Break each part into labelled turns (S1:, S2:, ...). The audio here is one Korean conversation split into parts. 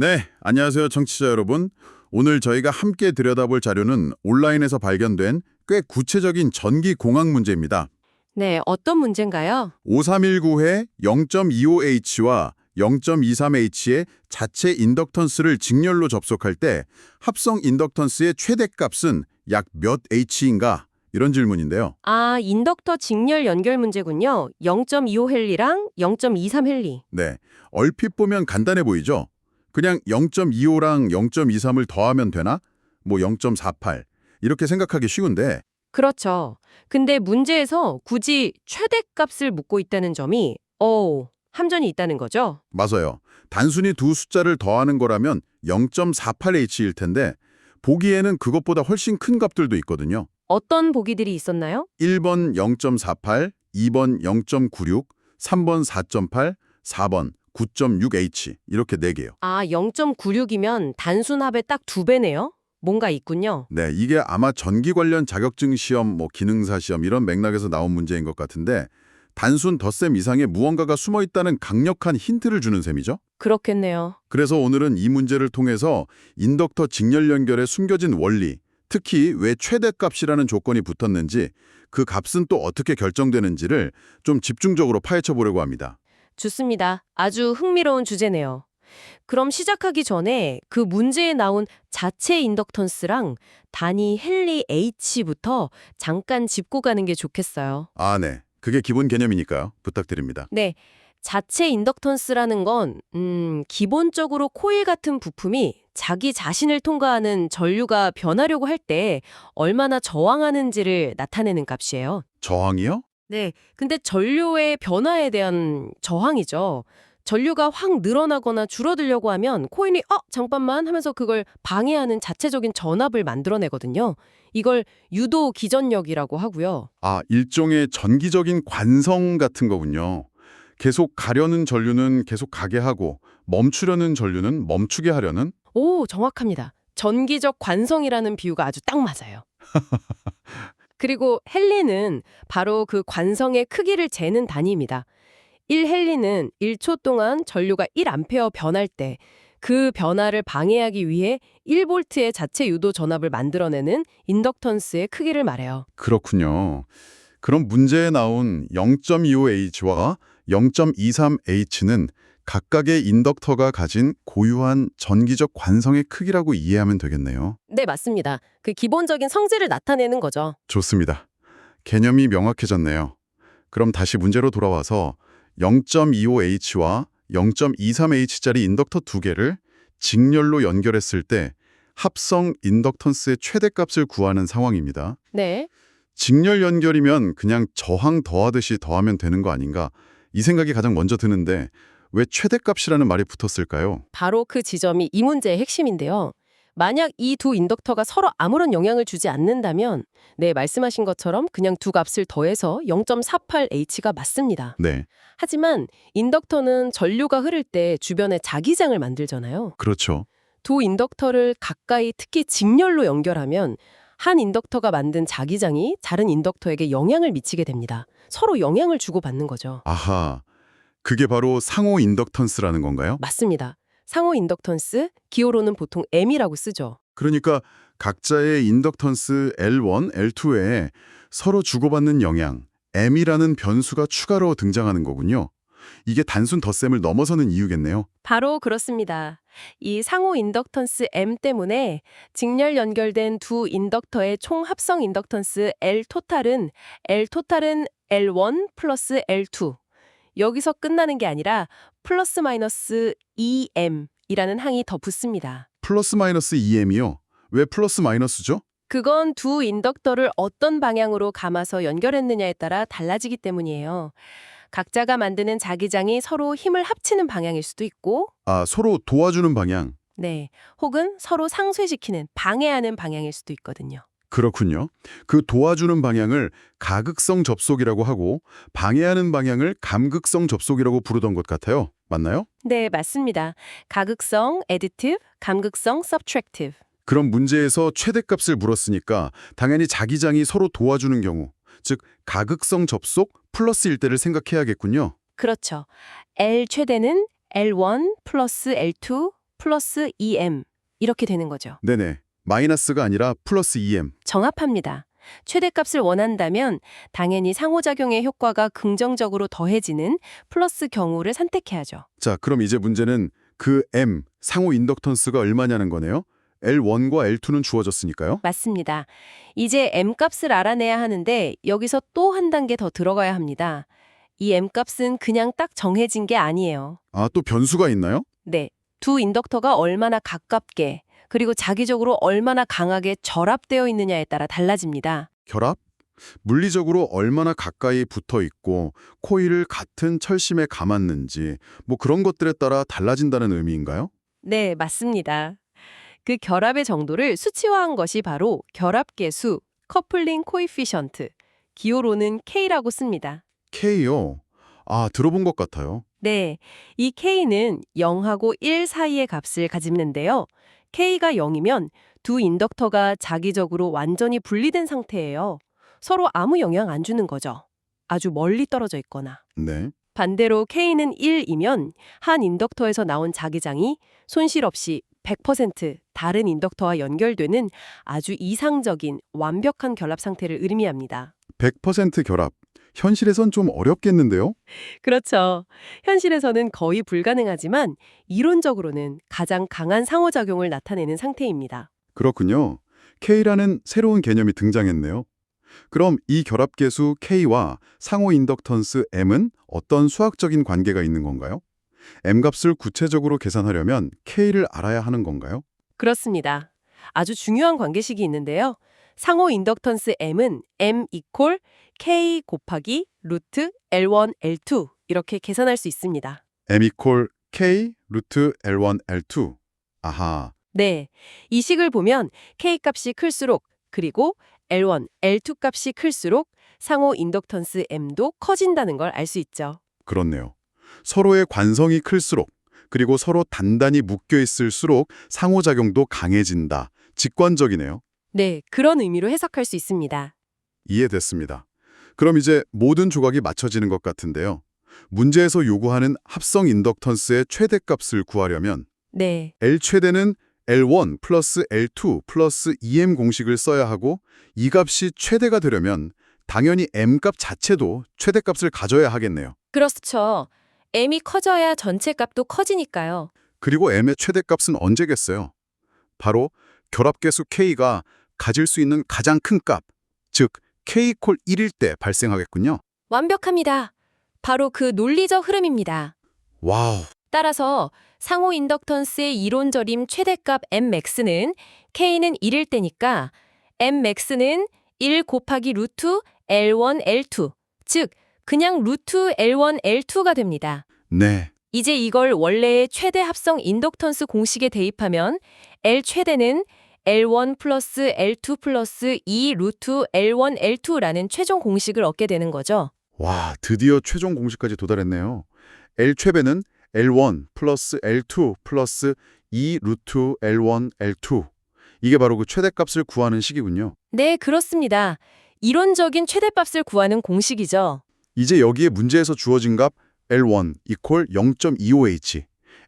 S1: 네, 안녕하세요 청취자 여러분. 오늘 저희가 함께 들여다볼 자료는 온라인에서 발견된 꽤 구체적인 전기 공학 문제입니다.
S2: 네, 어떤 문제인가요?
S1: 5319의 0.25H와 0.23H의 자체 인덕턴스를 직렬로 접속할 때 합성 인덕턴스의 최대값은 약 몇 H인가? 이런 질문인데요.
S2: 아, 인덕터 직렬 연결 문제군요. 0.25헬리랑 0.23헬리.
S1: 네, 얼핏 보면 간단해 보이죠? 그냥 0.25랑 0.23을 더하면 되나? 뭐 0.48 이렇게 생각하기 쉬운데
S2: 그렇죠. 근데 문제에서 굳이 최대값을 묻고 있다는 점이 어, 함정이 있다는 거죠?
S1: 맞아요. 단순히 두 숫자를 더하는 거라면 0.48H일 텐데 보기에는 그것보다 훨씬 큰 값들도 있거든요.
S2: 어떤 보기들이 있었나요?
S1: 1번 0.48, 2번 0.96, 3번 4.8, 4번 9.6H 이렇게 4개요.
S2: 아, 0.96이면 단순 합의 딱 두 배네요? 뭔가 있군요.
S1: 네, 이게 아마 전기 관련 자격증 시험, 뭐 기능사 시험 이런 맥락에서 나온 문제인 것 같은데 단순 덧셈 이상의 무언가가 숨어 있다는 강력한 힌트를 주는 셈이죠.
S2: 그렇겠네요.
S1: 그래서 오늘은 이 문제를 통해서 인덕터 직렬 연결의 숨겨진 원리, 특히 왜 최대값이라는 조건이 붙었는지 그 값은 또 어떻게 결정되는지를 좀 집중적으로 파헤쳐 보려고 합니다.
S2: 좋습니다. 아주 흥미로운 주제네요. 그럼 시작하기 전에 그 문제에 나온 자체 인덕턴스랑 단위 헨리 H부터 잠깐 짚고 가는 게 좋겠어요.
S1: 아, 네. 그게 기본 개념이니까요. 부탁드립니다.
S2: 네. 자체 인덕턴스라는 건, 음, 기본적으로 코일 같은 부품이 자기 자신을 통과하는 전류가 변하려고 할 때 얼마나 저항하는지를 나타내는 값이에요.
S1: 저항이요?
S2: 네. 근데 전류의 변화에 대한 저항이죠. 전류가 확 늘어나거나 줄어들려고 하면 코일이 어 잠깐만 하면서 그걸 방해하는 자체적인 전압을 만들어내거든요. 이걸 유도 기전력이라고 하고요.
S1: 아, 일종의 전기적인 관성 같은 거군요. 계속 가려는 전류는 계속 가게 하고 멈추려는 전류는 멈추게 하려는?
S2: 오, 정확합니다. 전기적 관성이라는 비유가 아주 딱 맞아요. 그리고 헨리는 바로 그 관성의 크기를 재는 단위입니다. 1헨리는 1초 동안 전류가 1암페어 변할 때 그 변화를 방해하기 위해 1볼트의 자체 유도 전압을 만들어내는 인덕턴스의 크기를 말해요.
S1: 그렇군요. 그럼 문제에 나온 0.25H와 0.23H는 각각의 인덕터가 가진 고유한 전기적 관성의 크기라고 이해하면 되겠네요.
S2: 네, 맞습니다. 그 기본적인 성질을 나타내는 거죠.
S1: 좋습니다. 개념이 명확해졌네요. 그럼 다시 문제로 돌아와서 0.25H와 0.23H짜리 인덕터 두 개를 직렬로 연결했을 때 합성 인덕턴스의 최대값을 구하는 상황입니다.
S2: 네.
S1: 직렬 연결이면 그냥 저항 더하듯이 더하면 되는 거 아닌가? 이 생각이 가장 먼저 드는데 왜 최대값이라는 말이 붙었을까요?
S2: 바로 그 지점이 이 문제의 핵심인데요. 만약 이 두 인덕터가 서로 아무런 영향을 주지 않는다면 네, 말씀하신 것처럼 그냥 두 값을 더해서 0.48H가 맞습니다.
S1: 네,
S2: 하지만 인덕터는 전류가 흐를 때 주변에 자기장을 만들잖아요.
S1: 그렇죠.
S2: 두 인덕터를 가까이 특히 직렬로 연결하면 한 인덕터가 만든 자기장이 다른 인덕터에게 영향을 미치게 됩니다. 서로 영향을 주고받는 거죠.
S1: 아하, 그게 바로 상호 인덕턴스라는 건가요?
S2: 맞습니다. 상호 인덕턴스, 기호로는 보통 M이라고 쓰죠.
S1: 그러니까 각자의 인덕턴스 L1, L2 에 서로 주고받는 영향, M이라는 변수가 추가로 등장하는 거군요. 이게 단순 덧셈을 넘어서는 이유겠네요.
S2: 바로 그렇습니다. 이 상호 인덕턴스 M 때문에 직렬 연결된 두 인덕터의 총 합성 인덕턴스 L 토탈은 L 토탈은 L1 플러스 L2. 여기서 끝나는 게 아니라 플러스 마이너스 2M이라는 항이 더 붙습니다.
S1: 플러스 마이너스 2M이요? 왜 플러스 마이너스죠?
S2: 그건 두 인덕터를 어떤 방향으로 감아서 연결했느냐에 따라 달라지기 때문이에요. 각자가 만드는 자기장이 서로 힘을 합치는 방향일 수도 있고
S1: 아, 서로 도와주는 방향.
S2: 네, 혹은 서로 상쇄시키는, 방해하는 방향일 수도 있거든요.
S1: 그렇군요. 그 도와주는 방향을 가극성 접속이라고 하고 방해하는 방향을 감극성 접속이라고 부르던 것 같아요. 맞나요?
S2: 네, 맞습니다. 가극성, additive, 감극성, subtractive.
S1: 그럼 문제에서 최대값을 물었으니까 당연히 자기장이 서로 도와주는 경우, 즉 가극성 접속 플러스일 때를 생각해야겠군요.
S2: 그렇죠. L 최대는 L1 플러스 L2 플러스 2m 이렇게 되는 거죠.
S1: 네네. 마이너스가 아니라 플러스 2m.
S2: 정합합니다. 최대값을 원한다면 당연히 상호작용의 효과가 긍정적으로 더해지는 플러스 경우를 선택해야죠.
S1: 자, 그럼 이제 문제는 그 m, 상호 인덕턴스가 얼마냐는 거네요. L1과 L2는 주어졌으니까요.
S2: 맞습니다. 이제 m값을 알아내야 하는데 여기서 또 한 단계 더 들어가야 합니다. 이 m값은 그냥 딱 정해진 게 아니에요.
S1: 아, 또 변수가 있나요?
S2: 네. 두 인덕터가 얼마나 가깝게 그리고 자기적으로 얼마나 강하게 결합되어 있느냐에 따라 달라집니다.
S1: 결합? 물리적으로 얼마나 가까이 붙어 있고 코일을 같은 철심에 감았는지 뭐 그런 것들에 따라 달라진다는 의미인가요?
S2: 네, 맞습니다. 그 결합의 정도를 수치화한 것이 바로 결합계수, 커플링 코이피션트, 기호로는 K라고 씁니다.
S1: K요. 아, 들어본 것 같아요.
S2: 네, 이 K는 0하고 1 사이의 값을 가지는데요. K가 0이면 두 인덕터가 자기적으로 완전히 분리된 상태예요. 서로 아무 영향 안 주는 거죠. 아주 멀리 떨어져 있거나.
S1: 네.
S2: 반대로 K는 1이면 한 인덕터에서 나온 자기장이 손실 없이 100% 다른 인덕터와 연결되는 아주 이상적인 완벽한 결합 상태를 의미합니다.
S1: 100% 결합. 현실에선 좀 어렵겠는데요?
S2: 그렇죠. 현실에서는 거의 불가능하지만 이론적으로는 가장 강한 상호작용을 나타내는 상태입니다.
S1: 그렇군요. K라는 새로운 개념이 등장했네요. 그럼 이 결합계수 K와 상호 인덕턴스 M은 어떤 수학적인 관계가 있는 건가요? M값을 구체적으로 계산하려면 K를 알아야 하는 건가요?
S2: 그렇습니다. 아주 중요한 관계식이 있는데요. 상호 인덕턴스 M은 M 이퀄 K 곱하기 루트 L1, L2 이렇게 계산할 수 있습니다.
S1: M 이퀄 K 루트 L1, L2. 아하,
S2: 네, 이 식을 보면 K 값이 클수록 그리고 L1, L2 값이 클수록 상호 인덕턴스 M도 커진다는 걸 알 수 있죠.
S1: 그렇네요. 서로의 관성이 클수록 그리고 서로 단단히 묶여 있을수록 상호작용도 강해진다. 직관적이네요.
S2: 네, 그런 의미로 해석할 수 있습니다.
S1: 이해됐습니다. 그럼 이제 모든 조각이 맞춰지는 것 같은데요. 문제에서 요구하는 합성 인덕턴스의 최대값을 구하려면
S2: 네,
S1: L 최대는 L1 플러스 L2 플러스 EM 공식을 써야 하고 이 값이 최대가 되려면 당연히 M 값 자체도 최대값을 가져야 하겠네요.
S2: 그렇죠. M이 커져야 전체 값도 커지니까요.
S1: 그리고 M의 최대값은 언제겠어요? 바로 결합계수 K가 가질 수 있는 가장 큰 값, 즉 K 콜 1일 때 발생하겠군요.
S2: 완벽합니다. 바로 그 논리적 흐름입니다.
S1: 와우,
S2: 따라서 상호 인덕턴스의 이론저림 최대값 Mmax는 K는 1일 때니까 Mmax는 1 곱하기 루트 L1, L2, 즉 그냥 루트 L1, L2가 됩니다.
S1: 네,
S2: 이제 이걸 원래의 최대 합성 인덕턴스 공식에 대입하면 L 최대는 L1 플러스 L2 플러스 2 루트 L1, L2라는 최종 공식을 얻게 되는 거죠.
S1: 와, 드디어 최종 공식까지 도달했네요. L 최배는 L1 플러스 L2 플러스 2 루트 L1, L2. 이게 바로 그 최대값을 구하는 식이군요.
S2: 네, 그렇습니다. 이론적인 최대값을 구하는 공식이죠.
S1: 이제 여기에 문제에서 주어진 값 L1 이퀄 0.25H,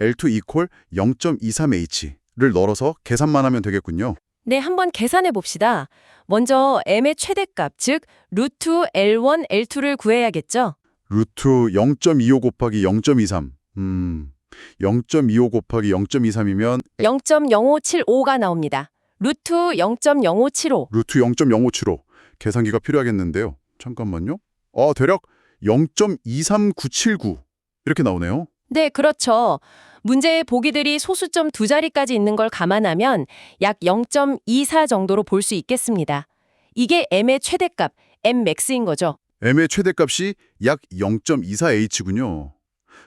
S1: L2 이퀄 0.23H 를 넣어서 계산만 하면 되겠군요.
S2: 네, 한번 계산해 봅시다. 먼저 m의 최대값, 즉 루트 L1, L2를 구해야겠죠.
S1: 루트 0.25 곱하기 0.23. 음, 0.25 곱하기 0.23이면
S2: 0.0575가 나옵니다. 루트 0.0575.
S1: 루트 0.0575. 계산기가 필요하겠는데요. 잠깐만요. 어, 대략 0.23979. 이렇게 나오네요.
S2: 네, 그렇죠. 문제의 보기들이 소수점 두 자리까지 있는 걸 감안하면 약 0.24 정도로 볼 수 있겠습니다. 이게 m의 최대값, mmax인 거죠.
S1: M의 최대값이 약 0.24H군요.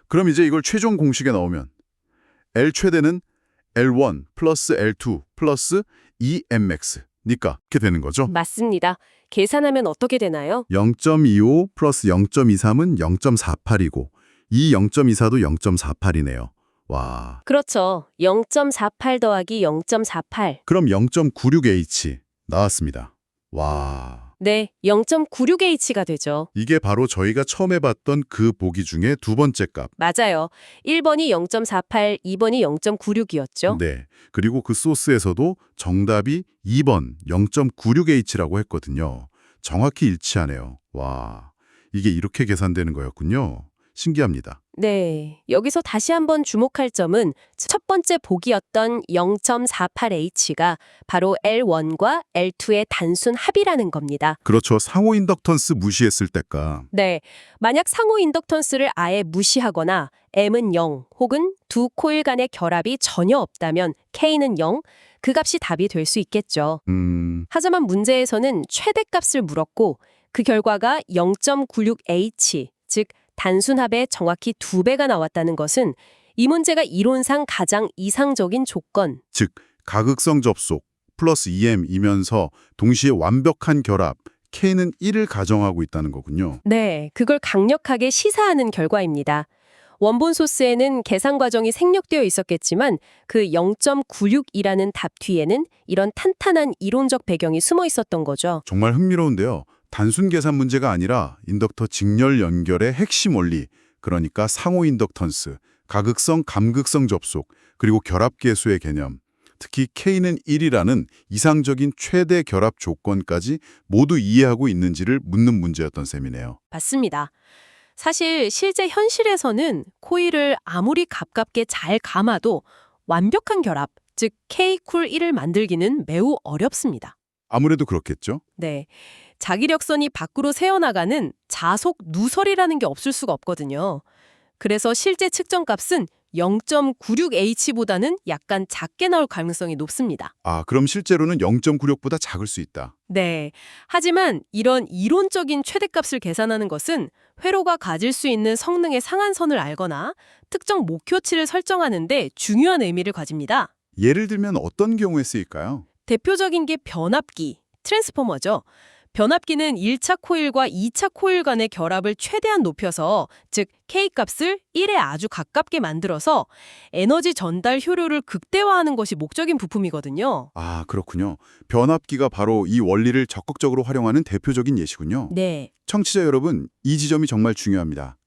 S1: 그럼 이제 이걸 최종 공식에 넣으면 L 최대는 L1 플러스 L2 플러스 2Mmax 니까 이렇게 되는 거죠.
S2: 맞습니다. 계산하면 어떻게 되나요?
S1: 0.25 플러스 0.23은 0.48이고 이 0.24도 0.48이네요. 와,
S2: 그렇죠. 0.48 더하기 0.48.
S1: 그럼 0.96H 나왔습니다. 와,
S2: 네, 0.96H가 되죠.
S1: 이게 바로 저희가 처음 해봤던 그 보기 중에 두 번째 값.
S2: 맞아요. 1번이 0.48, 2번이 0.96이었죠.
S1: 네. 그리고 그 소스에서도 정답이 2번 0.96H라고 했거든요. 정확히 일치하네요. 와, 이게 이렇게 계산되는 거였군요. 신기합니다.
S2: 네, 여기서 다시 한번 주목할 점은 첫 번째 보기였던 0.48H가 바로 L1과 L2의 단순 합이라는 겁니다.
S1: 그렇죠. 상호 인덕턴스 무시했을 때가
S2: 네, 만약 상호 인덕턴스를 아예 무시하거나 M은 0 혹은 두 코일 간의 결합이 전혀 없다면 K는 0, 그 값이 답이 될 수 있겠죠.
S1: 음,
S2: 하지만 문제에서는 최대값을 물었고 그 결과가 0.96H, 즉 단순합의 정확히 두 배가 나왔다는 것은 이 문제가 이론상 가장 이상적인 조건,
S1: 즉 가극성 접속 플러스 EM이면서 동시에 완벽한 결합 K는 1을 가정하고 있다는 거군요.
S2: 네, 그걸 강력하게 시사하는 결과입니다. 원본 소스에는 계산 과정이 생략되어 있었겠지만 그 0.96이라는 답 뒤에는 이런 탄탄한 이론적 배경이 숨어 있었던 거죠.
S1: 정말 흥미로운데요. 단순 계산 문제가 아니라 인덕터 직렬 연결의 핵심 원리, 그러니까 상호 인덕턴스, 가극성, 감극성 접속, 그리고 결합 계수의 개념, 특히 K는 1이라는 이상적인 최대 결합 조건까지 모두 이해하고 있는지를 묻는 문제였던 셈이네요.
S2: 맞습니다. 사실 실제 현실에서는 코일을 아무리 가깝게 잘 감아도 완벽한 결합, 즉 K쿨 1을 만들기는 매우 어렵습니다.
S1: 아무래도 그렇겠죠?
S2: 네. 자기력선이 밖으로 새어나가는 자속 누설이라는 게 없을 수가 없거든요. 그래서 실제 측정값은 0.96H보다는 약간 작게 나올 가능성이 높습니다.
S1: 아, 그럼 실제로는 0.96보다 작을 수 있다.
S2: 네. 하지만 이런 이론적인 최대값을 계산하는 것은 회로가 가질 수 있는 성능의 상한선을 알거나 특정 목표치를 설정하는데 중요한 의미를 가집니다.
S1: 예를 들면 어떤 경우에 쓰일까요?
S2: 대표적인 게 변압기, 트랜스포머죠. 변압기는 1차 코일과 2차 코일 간의 결합을 최대한 높여서 즉 K값을 1에 아주 가깝게 만들어서 에너지 전달 효율을 극대화하는 것이 목적인 부품이거든요.
S1: 아, 그렇군요. 변압기가 바로 이 원리를 적극적으로 활용하는 대표적인 예시군요.
S2: 네.
S1: 청취자 여러분, 이 지점이 정말 중요합니다.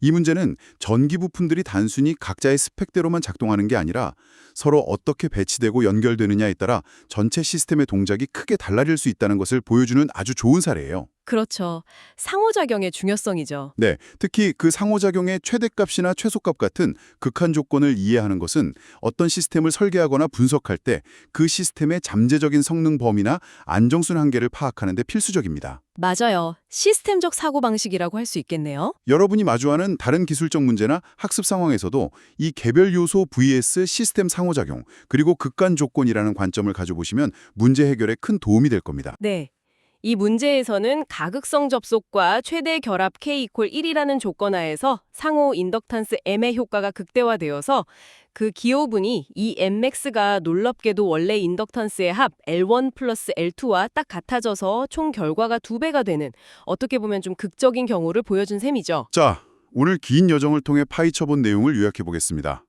S1: 이 문제는 전기 부품들이 단순히 각자의 스펙대로만 작동하는 게 아니라 서로 어떻게 배치되고 연결되느냐에 따라 전체 시스템의 동작이 크게 달라질 수 있다는 것을 보여주는 아주 좋은 사례예요.
S2: 그렇죠. 상호작용의 중요성이죠.
S1: 네, 특히 그 상호작용의 최대값이나 최소값 같은 극한 조건을 이해하는 것은 어떤 시스템을 설계하거나 분석할 때 그 시스템의 잠재적인 성능 범위나 안정순 한계를 파악하는 데 필수적입니다.
S2: 맞아요. 시스템적 사고방식이라고 할 수 있겠네요.
S1: 여러분이 마주하는 다른 기술적 문제나 학습 상황에서도 이 개별 요소 vs 시스템 상호작용 그리고 극한 조건이라는 관점을 가져보시면 문제 해결에 큰 도움이 될 겁니다.
S2: 네. 이 문제에서는 가극성 접속과 최대 결합 K 이퀄 1이라는 조건 하에서 상호 인덕탄스 M의 효과가 극대화되어서 그 기호분이 이 Mmax가 놀랍게도 원래 인덕탄스의 합 L1 플러스 L2와 딱 같아져서 총 결과가 두 배가 되는 어떻게 보면 좀 극적인 경우를 보여준 셈이죠.
S1: 자, 오늘 긴 여정을 통해 파헤쳐본 내용을 요약해 보겠습니다.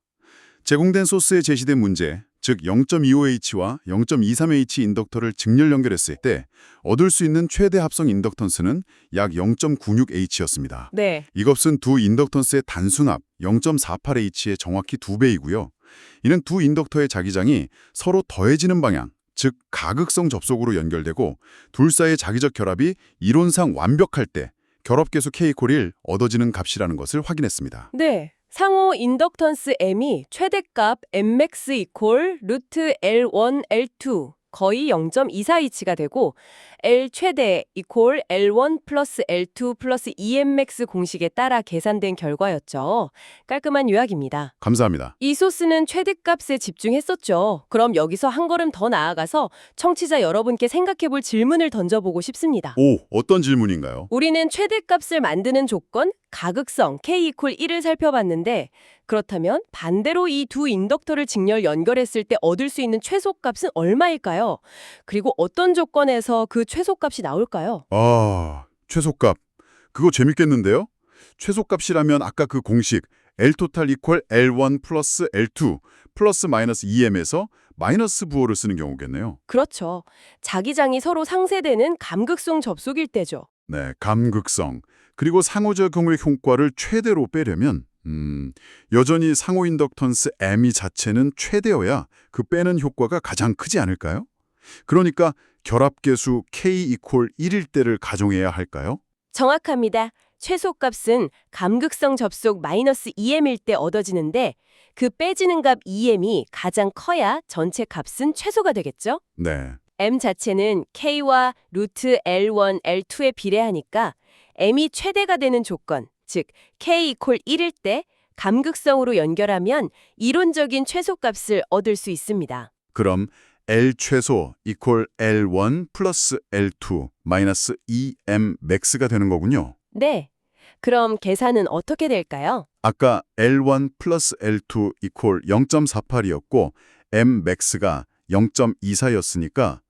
S1: 제공된 소스에 제시된 문제, 즉 0.25H와 0.23H 인덕터를 직렬 연결했을 때 얻을 수 있는 최대 합성 인덕턴스는 약 0.96H였습니다.
S2: 네.
S1: 이것은 두 인덕턴스의 단순합 0.48H의 정확히 두 배이고요. 이는 두 인덕터의 자기장이 서로 더해지는 방향, 즉 가극성 접속으로 연결되고 둘 사이의 자기적 결합이 이론상 완벽할 때 결합계수 K콜1 얻어지는 값이라는 것을 확인했습니다.
S2: 네. 상호 인덕턴스 M이 최대값 Mmax 루트 L1, L2 거의 0.24H가 되고 L 최대 이퀄 L1 플러스 L2 플러스 EMmax 공식에 따라 계산된 결과였죠. 깔끔한 요약입니다.
S1: 감사합니다.
S2: 이 소스는 최대값에 집중했었죠. 그럼 여기서 한 걸음 더 나아가서 청취자 여러분께 생각해볼 질문을 던져보고 싶습니다.
S1: 오, 어떤 질문인가요?
S2: 우리는 최대값을 만드는 조건, 가극성 K 이퀄 1을 살펴봤는데 그렇다면 반대로 이 두 인덕터를 직렬 연결했을 때 얻을 수 있는 최소값은 얼마일까요? 그리고 어떤 조건에서 그 최소값이 나올까요?
S1: 아, 최소값. 그거 재밌겠는데요? 최소값이라면 아까 그 공식 L 토탈 이퀄 L1 플러스 L2 플러스 마이너스 EM에서 마이너스 부호를 쓰는 경우겠네요.
S2: 그렇죠. 자기장이 서로 상쇄되는 감극성 접속일 때죠.
S1: 네, 감극성. 그리고 상호작용의 효과를 최대로 빼려면 음, 여전히 상호 인덕턴스 M이 자체는 최대여야 그 빼는 효과가 가장 크지 않을까요? 그러니까 결합계수 K 이퀄 1일 때를 가정해야 할까요?
S2: 정확합니다. 최소값은 감극성 접속 마이너스 2m일 때 얻어지는데 그 빼지는 값 2m이 가장 커야 전체 값은 최소가 되겠죠?
S1: 네.
S2: m 자체는 k와 루트 L1, L2에 비례하니까 m이 최대가 되는 조건, 즉 k 이퀄 1일 때 감극성으로 연결하면 이론적인 최소값을 얻을 수 있습니다.
S1: 그럼 L 최소 이퀄 L1 플러스 L2 마이너스 2M 맥스가 되는 거군요.
S2: 네. 그럼 계산은 어떻게 될까요?
S1: 아까 L1 플러스 L2 이퀄 0.48이었고 M 맥스가 0.24였으니까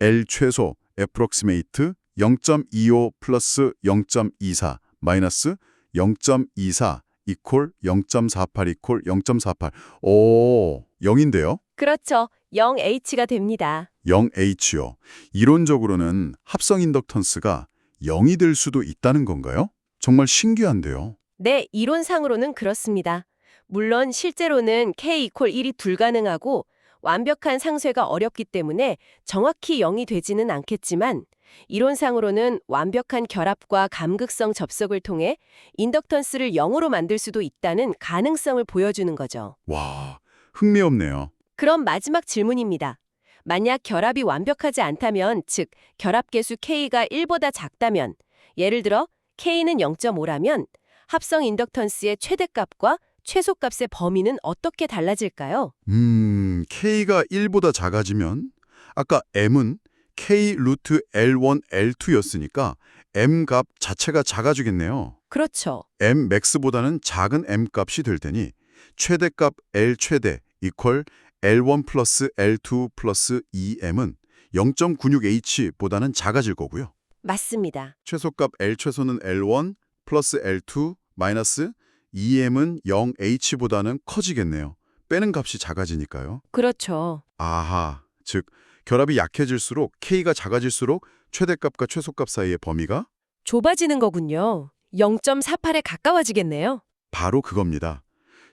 S1: L 최소 approximate 0.25 플러스 0.24 마이너스 0.24 이퀄 0.48 이퀄 0.48. 오, 0인데요?
S2: 그렇죠. 0h가 됩니다.
S1: 0H요. 이론적으로는 합성 인덕턴스가 0이 될 수도 있다는 건가요? 정말 신기한데요.
S2: 네, 이론상으로는 그렇습니다. 물론 실제로는 k 이퀄 1이 불가능하고 완벽한 상쇄가 어렵기 때문에 정확히 0이 되지는 않겠지만 이론상으로는 완벽한 결합과 감극성 접속을 통해 인덕턴스를 0으로 만들 수도 있다는 가능성을 보여주는 거죠.
S1: 와, 흥미롭네요.
S2: 그럼 마지막 질문입니다. 만약 결합이 완벽하지 않다면, 즉 결합계수 k가 1보다 작다면, 예를 들어 k는 0.5라면 합성 인덕턴스의 최대값과 최소값의 범위는 어떻게 달라질까요?
S1: 음, K가 1보다 작아지면 아까 M은 K 루트 L1, L2였으니까 M 값 자체가 작아지겠네요.
S2: 그렇죠.
S1: M 맥스보다는 작은 M 값이 될 테니 최대값 L 최대 이퀄 L1 플러스 L2 플러스 2M은 0.96H보다는 작아질 거고요.
S2: 맞습니다.
S1: 최소값 L 최소는 L1 플러스 L2 마이너스 2M은 0H보다는 커지겠네요. 빼는 값이 작아지니까요.
S2: 그렇죠.
S1: 아하, 즉 결합이 약해질수록 K가 작아질수록 최대값과 최소값 사이의 범위가
S2: 좁아지는 거군요. 0.48에 가까워지겠네요.
S1: 바로 그겁니다.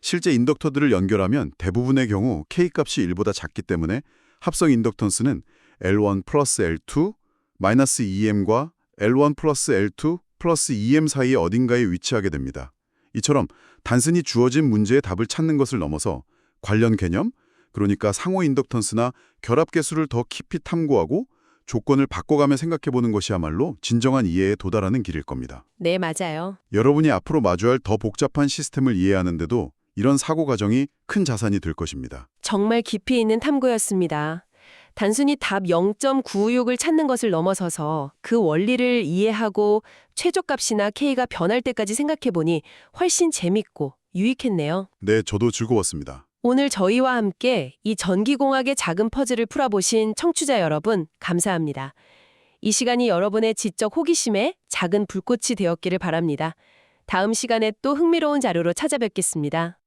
S1: 실제 인덕터들을 연결하면 대부분의 경우 K값이 1보다 작기 때문에 합성 인덕턴스는 L1 플러스 L2 마이너스 2M과 L1 플러스 L2 플러스 2M 사이에 어딘가에 위치하게 됩니다. 이처럼 단순히 주어진 문제의 답을 찾는 것을 넘어서 관련 개념, 그러니까 상호 인덕턴스나 결합 개수를 더 깊이 탐구하고 조건을 바꿔가며 생각해보는 것이야말로 진정한 이해에 도달하는 길일 겁니다.
S2: 네, 맞아요.
S1: 여러분이 앞으로 마주할 더 복잡한 시스템을 이해하는데도 이런 사고 과정이 큰 자산이 될 것입니다.
S2: 정말 깊이 있는 탐구였습니다. 단순히 답 0.96을 찾는 것을 넘어서서 그 원리를 이해하고 최저값이나 K가 변할 때까지 생각해보니 훨씬 재밌고 유익했네요.
S1: 네, 저도 즐거웠습니다.
S2: 오늘 저희와 함께 이 전기공학의 작은 퍼즐을 풀어보신 청취자 여러분, 감사합니다. 이 시간이 여러분의 지적 호기심에 작은 불꽃이 되었기를 바랍니다. 다음 시간에 또 흥미로운 자료로 찾아뵙겠습니다.